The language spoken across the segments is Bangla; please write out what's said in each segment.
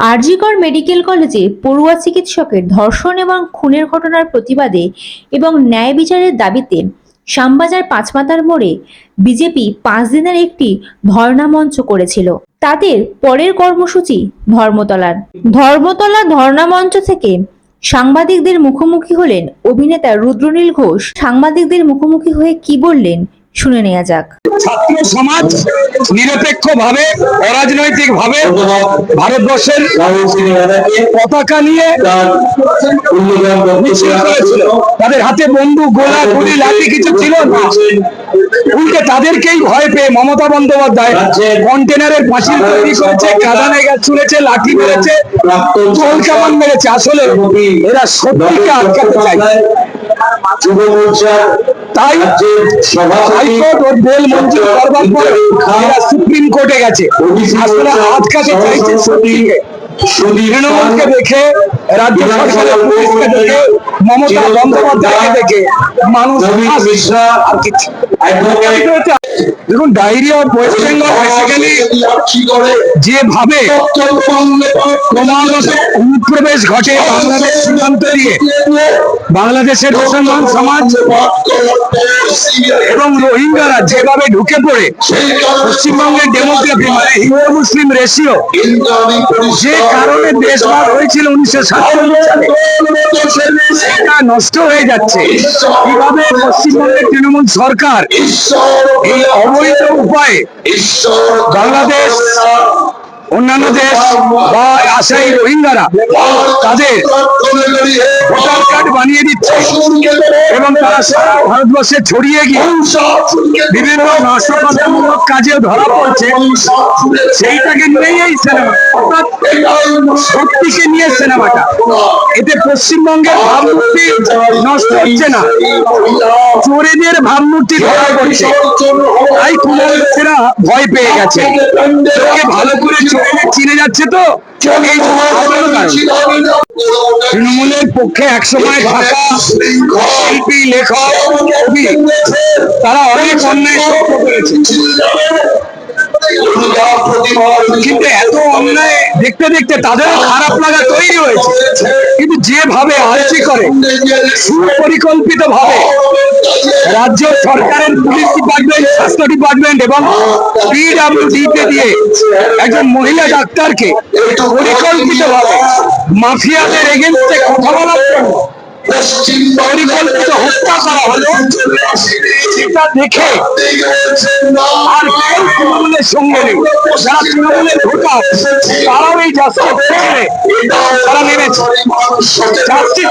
আরজিকর মেডিকেল কলেজে পড়ুয়া চিকিৎসকের ধর্ষণ এবং খুনের ঘটনার প্রতিবাদে এবং ন্যায় বিচারের দাবিতে শ্যামবাজার পাঁচমাতার মোড়ে বিজেপি পাঁচ দিনের একটি ধর্ণা মঞ্চ করেছিল। তাদের পরের কর্মসূচি ধর্মতলার। ধর্মতলা ধর্ণা মঞ্চ থেকে সাংবাদিকদের মুখোমুখি হলেন অভিনেতা রুদ্রনীল ঘোষ। সাংবাদিকদের মুখোমুখি হয়ে কি বললেন শুনে নেওয়া যাক। ছাত্র সমাজ নিরপেক্ষ ভাবে অরাজনৈতিক ভাবে ভারতবর্ষের পতাকা নিয়ে তাদের হাতে বন্দুক গোলা গুলি লাঠি কিছু ছিল না। উল্টে তাদেরকেই ভয় পেয়ে মমতা বন্দ্যোপাধ্যায় কন্টেনারের পাঁচিল তৈরি করেছে কাদানে গ্যাস ছুঁড়েছে লাঠি মেরেছে জল কামান মেরেছে। আসলে এরা সত্যিকে আটকাতে চাই যুব মোর্চার তাই হাইকোর্ট ও বেল মঞ্জুর করবার পর এরা সুপ্রিম কোর্টে গেছে। আসলে আটকাতে চাইছে সত্যিকে তৃণমূলকে দেখে রাজ্য সরকারের পুলিশকে দেখে মমতা বন্দ্যোপাধ্যায়কে দেখে মানুষ আর কিছু। দেখুন diary of West Bengal basically যেভাবে ক্রমাগত অনুপ্রবেশ ঘটে বাংলাদেশ সীমান্ত দিয়ে, বাংলাদেশের মুসলমান সমাজ এবং রোহিঙ্গারা যেভাবে ঢুকে পড়ে, পশ্চিমবঙ্গের ডেমোগ্রাফি মানে হিন্দু, মুসলিম রেশিও যে কারণে দেশভাগ হয়েছিল উনিশশো সালে, সেটা নষ্ট হয়ে যাচ্ছে। কীভাবে পশ্চিমবঙ্গের তৃণমূল সরকার এই অবৈধ উপায়ে বাংলাদেশ অন্যান্য দেশ বা আসাই রোহিঙ্গারা তাদের ভোটার কার্ড বানিয়ে দিচ্ছে এবং তারা সারা ভারতবর্ষে ছড়িয়ে গিয়ে বিভিন্ন নাশকতামূলক কাজে ধরা পড়ছে। সেইটাকে নিয়েই এই সিনেমা অর্থাৎ সত্যিকে নিয়ে সিনেমাটা এতে পশ্চিমবঙ্গের ভাবমূর্তি নষ্ট হচ্ছে না। চোরেদের ভাবমূর্তি ধরা পড়ছে। তাই কুমারীরা ভয় পেয়ে গেছে। ভালো করে চিনে যাচ্ছে তো? তৃণমূলের পক্ষে একসময় থাকা শিল্পী লেখক কবি তারা অনেক অন্যায় করেছে। কিন্তু এত অন্যায় দেখতে দেখতে তাদেরও খারাপ লাগা তৈরি হয়েছে। কিন্তু যেভাবে আর্জি করে সুপরিকল্পিত ভাবে রাজ্য সরকারের পুলিশ ডিপার্টমেন্ট, স্বাস্থ্য ডিপার্টমেন্ট এবং পিডাব্লিউডিতে দিয়ে একজন মহিলা ডাক্তারকে পরিকল্পিত ভাবে মাফিয়াদের এগেনস্টে কথা বলার জন্য পরিকল্পিত হত্যা করা হলো, সেটা দেখে আর কেউ তৃণমূলের সঙ্গে নেই। যারা তৃণমূলের ভোটার, তারাও এই জাস্টিস ছেড়ে তারা নেমেছে। জাস্টিস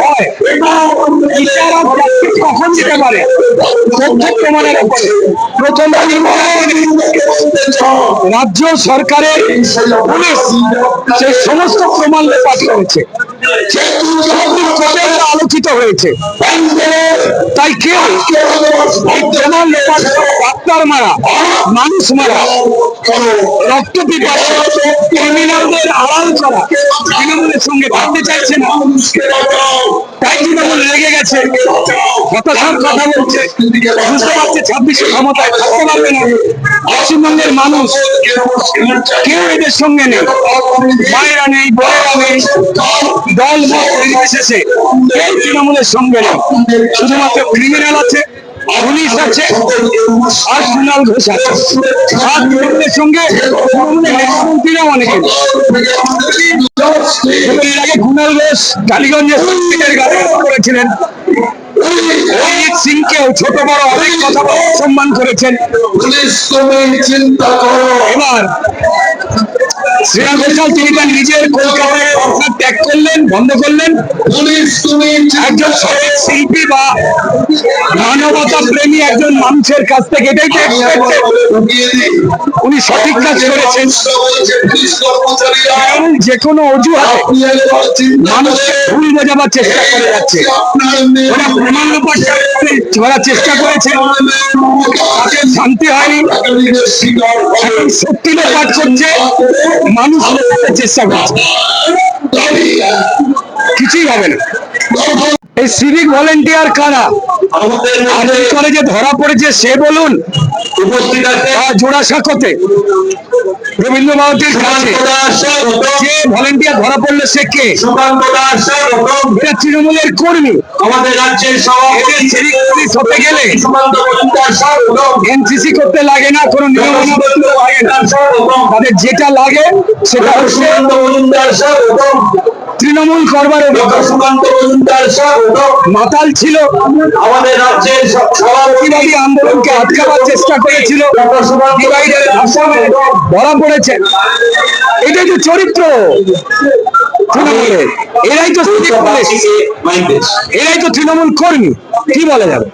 হয়। আর কখন দিতে পারে? প্রথম রাজ্য সরকারের পুলিশ সেই সমস্ত প্রমাণ লোপাট করেছে। আলোচিত হয়েছে। তাই কেউ ডাক্তার মারা, মানুষ মারা, রক্ত আড়াল করা সঙ্গে থাকতে চাইছে না তাই তৃণমূল লেগে গেছে। পশ্চিমবঙ্গের মানুষ কেউ এদের সঙ্গে নেই। মায়েরা নেই বোনেরা নেই, দল কেউ তৃণমূলের সঙ্গে নেই। শুধুমাত্র ক্রিমিনাল আছে ঘোষ টালিগঞ্জে করেছিলেন। অরিজিৎ সিংকেও ছোট বড় অনেক কথা সম্মান করেছেন। পুলিশ তুমি চিন্তা করো। এবার শ্রেয়া ঘোষাল তিনি তার নিজের কলকাতায় ত্যাগ করলেন বন্ধ করলেন। পুলিশ তুমি একজন সঠিক শিল্পী বা মানবতা প্রেমী একজন মানুষের কাছ থেকে এটাই তো। উনি সঠিক কাজ করেছেন। যে কোনো অজুহাতে মানুষকে ভুল বোঝাবার চেষ্টা করে যাচ্ছে। ওরা প্রমাণ করার চেষ্টা করেছে। তাতে শান্তি হয়নি। সত্যি লোপাট করছে মানুষ চেষ্টা করছে। কিছুই হবে না। এই সিভিক ভলেন্টিয়ার কারা? আর কি করে যে ধরা পড়েছে সে বলুন। উপস্থিত আছে বা জোড়াসাঁকোতে রবীন্দ্র ভারতীর কাছে। সুকান্ত দাস স্বাগতম যে ভলেন্টিয়ার ধরা পড়ল সে কে? সুকান্ত দাস এটা তৃণমূলের কর্মী। আমাদের রাজ্যের সভাপতি হতে গেলে। এনসিসি করতে লাগে না কোনো নিয়ম তাদের যেটা লাগে সেটা হচ্ছে তৃণমূল করবার মাতাল ছিল। আমাদের রাজ্যের আন্দোলনকে আটকাবার চেষ্টা ভাষণে ধরা পড়েছে এটাই তো চরিত্র। এরাই তো এরাই তো তৃণমূল কর্মী। কি বলা যাবে?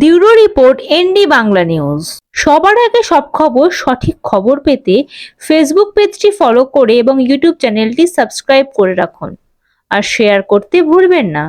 Bureau report, ND Bangla news. সবার আগে সব খবর, সঠিক খবর পেতে ফেসবুক পেজটি ফলো করে এবং ইউটিউব চ্যানেলটি সাবস্ক্রাইব করে রাখুন। আর শেয়ার করতে ভুলবেন না।